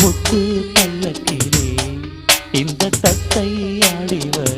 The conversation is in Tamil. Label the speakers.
Speaker 1: முத்து பல்லக்கிலே இந்த தத்தை ஆடிவர்